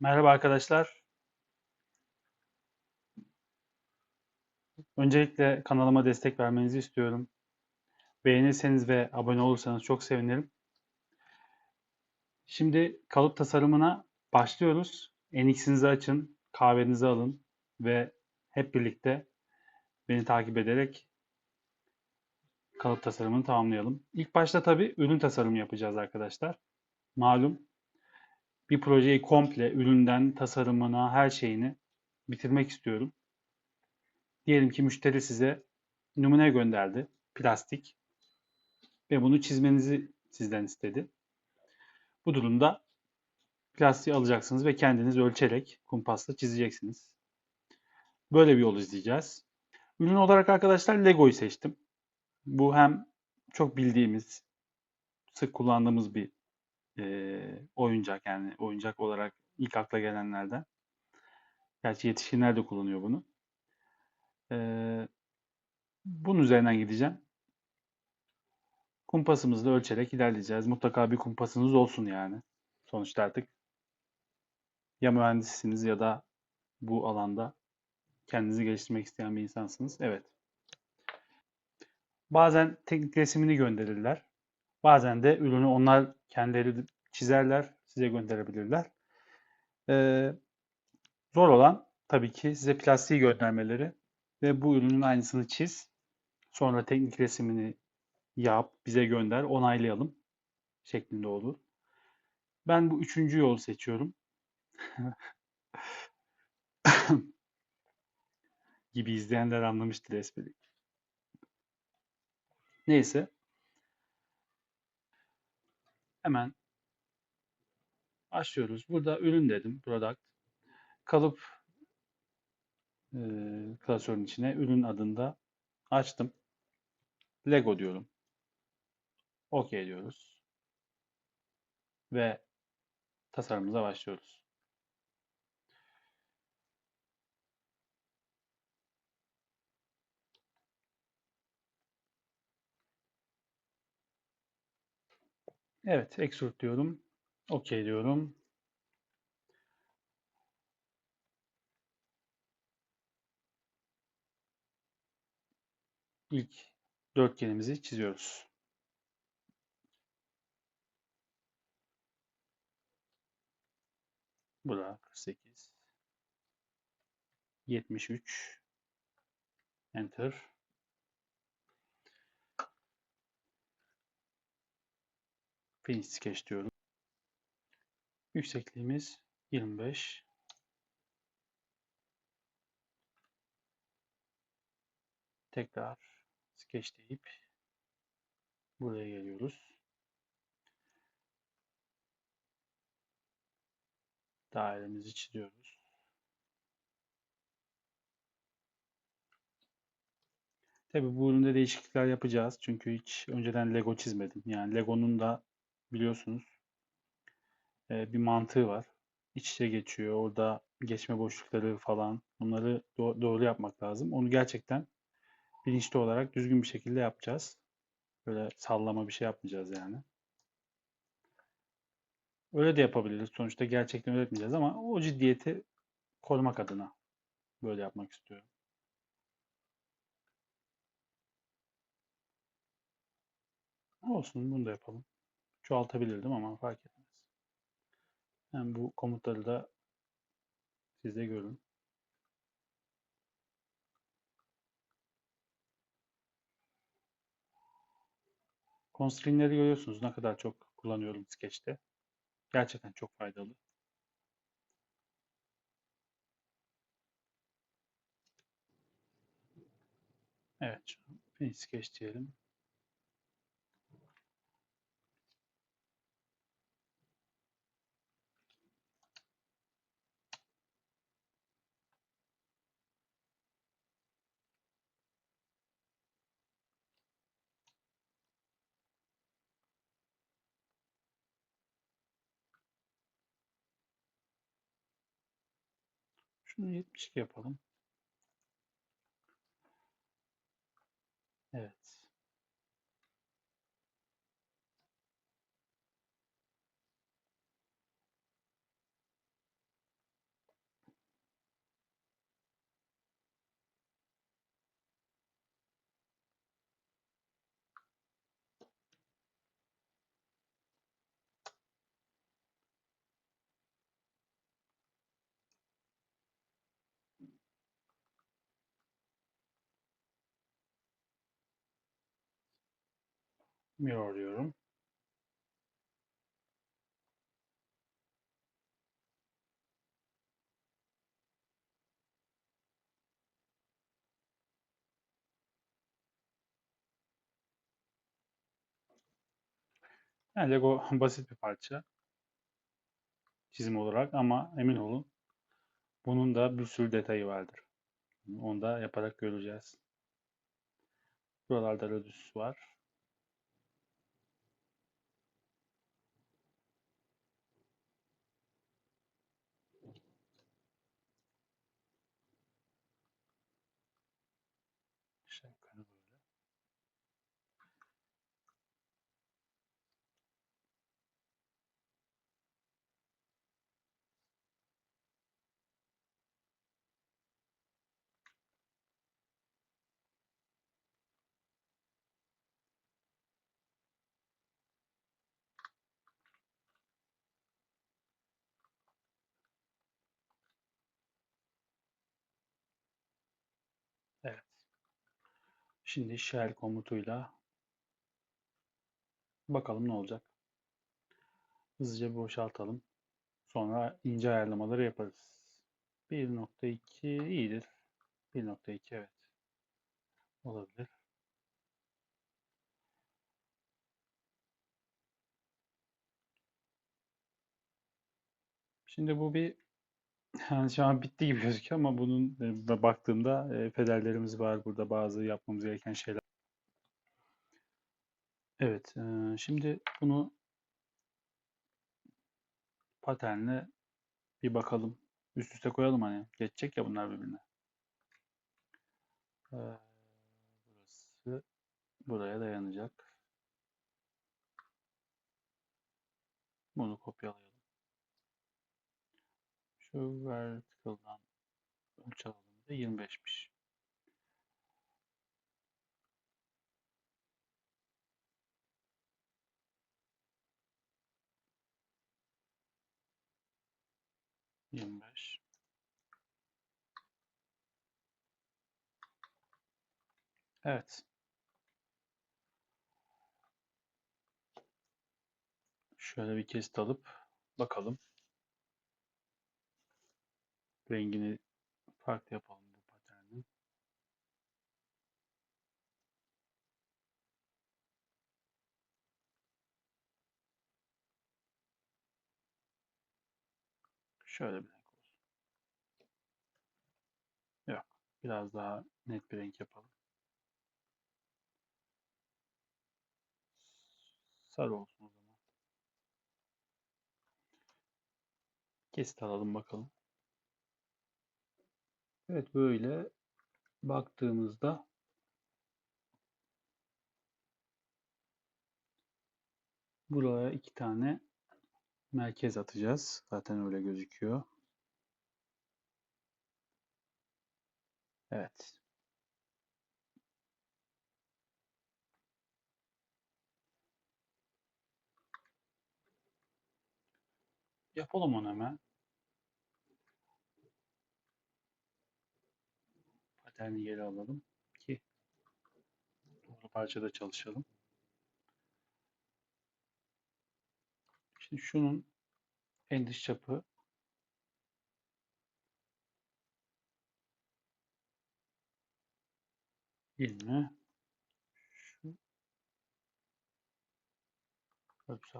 Merhaba arkadaşlar. Öncelikle kanalıma destek vermenizi istiyorum. Beğenirseniz ve abone olursanız çok sevinirim. Şimdi kalıp tasarımına başlıyoruz. NX'inizi açın, kahvenizi alın ve hep birlikte beni takip ederek kalıp tasarımını tamamlayalım. İlk başta tabii ürün tasarımı yapacağız arkadaşlar. Malum bir projeyi komple üründen tasarımına her şeyini bitirmek istiyorum. Diyelim ki müşteri size numune gönderdi. Plastik. Ve bunu çizmenizi sizden istedi. Bu durumda plastiği alacaksınız ve kendiniz ölçerek kumpasla çizeceksiniz. Böyle bir yol izleyeceğiz. Ürün olarak arkadaşlar Lego'yu seçtim. Bu hem çok bildiğimiz, sık kullandığımız bir e, oyuncak yani oyuncak olarak ilk akla gelenlerden. Gerçi yetişkinler de kullanıyor bunu. E, bunun üzerinden gideceğim. Kumpasımızı da ölçerek ilerleyeceğiz. Mutlaka bir kumpasınız olsun yani. Sonuçta artık ya mühendissiniz ya da bu alanda kendinizi geliştirmek isteyen bir insansınız. Evet. Bazen teknik resmini gönderirler. Bazen de ürünü onlar kendileri çizerler, size gönderebilirler. Ee, zor olan tabii ki size plastiği göndermeleri ve bu ürünün aynısını çiz. Sonra teknik resimini yap, bize gönder, onaylayalım şeklinde olur. Ben bu üçüncü yolu seçiyorum. gibi izleyenler anlamıştır espriyi. Neyse. Hemen başlıyoruz. Burada ürün dedim, product. Kalıp e, klasörün içine ürün adında açtım. Lego diyorum. OK diyoruz. Ve tasarımımıza başlıyoruz. Evet, extrude diyorum. OK diyorum. İlk dörtgenimizi çiziyoruz. Burada 48 73 Enter Finish Sketch diyorum. Yüksekliğimiz 25 Tekrar Sketch deyip buraya geliyoruz. Dairemizi çiziyoruz. Tabi bu üründe değişiklikler yapacağız. Çünkü hiç önceden Lego çizmedim. Yani Lego'nun da biliyorsunuz bir mantığı var. İç içe geçiyor. Orada geçme boşlukları falan bunları doğru yapmak lazım. Onu gerçekten bilinçli olarak düzgün bir şekilde yapacağız. Böyle sallama bir şey yapmayacağız yani. Öyle de yapabiliriz. Sonuçta gerçekten öğretmeyeceğiz ama o ciddiyeti korumak adına böyle yapmak istiyorum. Olsun bunu da yapalım. Çoğaltabilirdim ama fark etmez. Hem bu komutları da siz de görün. Constraint'leri görüyorsunuz ne kadar çok kullanıyorum Sketch'te. Gerçekten çok faydalı. Evet, sketch diyelim. Şunu 72 yapalım. Evet. Mirrorluyorum. Yani Lego basit bir parça çizim olarak ama emin olun bunun da bir sürü detayı vardır. Onu da yaparak göreceğiz. Buralarda radius var. action 可能 Şimdi shell komutuyla bakalım ne olacak. Hızlıca boşaltalım. Sonra ince ayarlamaları yaparız. 1.2 iyidir. 1.2 evet. Olabilir. Şimdi bu bir yani şu an bitti gibi gözüküyor ama bunun e, baktığımda e, pederlerimiz var burada bazı yapmamız gereken şeyler. Evet, e, şimdi bunu paternle bir bakalım. Üst üste koyalım hani. Geçecek ya bunlar birbirine. E, burası buraya dayanacak. Bunu kopyalayalım. Şu vertical'dan ölçü alanında 25'miş. Yirmi beş. Evet. Şöyle bir kesit alıp bakalım. Rengini farklı yapalım bu paternin. Şöyle bir renk olsun. Yok. Biraz daha net bir renk yapalım. Sarı olsun o zaman. Kesit alalım bakalım. Evet böyle baktığımızda buraya iki tane merkez atacağız. Zaten öyle gözüküyor. Evet. Yapalım onu hemen. Paterni geri alalım ki doğru parçada çalışalım. Şimdi şunun en dış çapı yirmi. Şu ölçü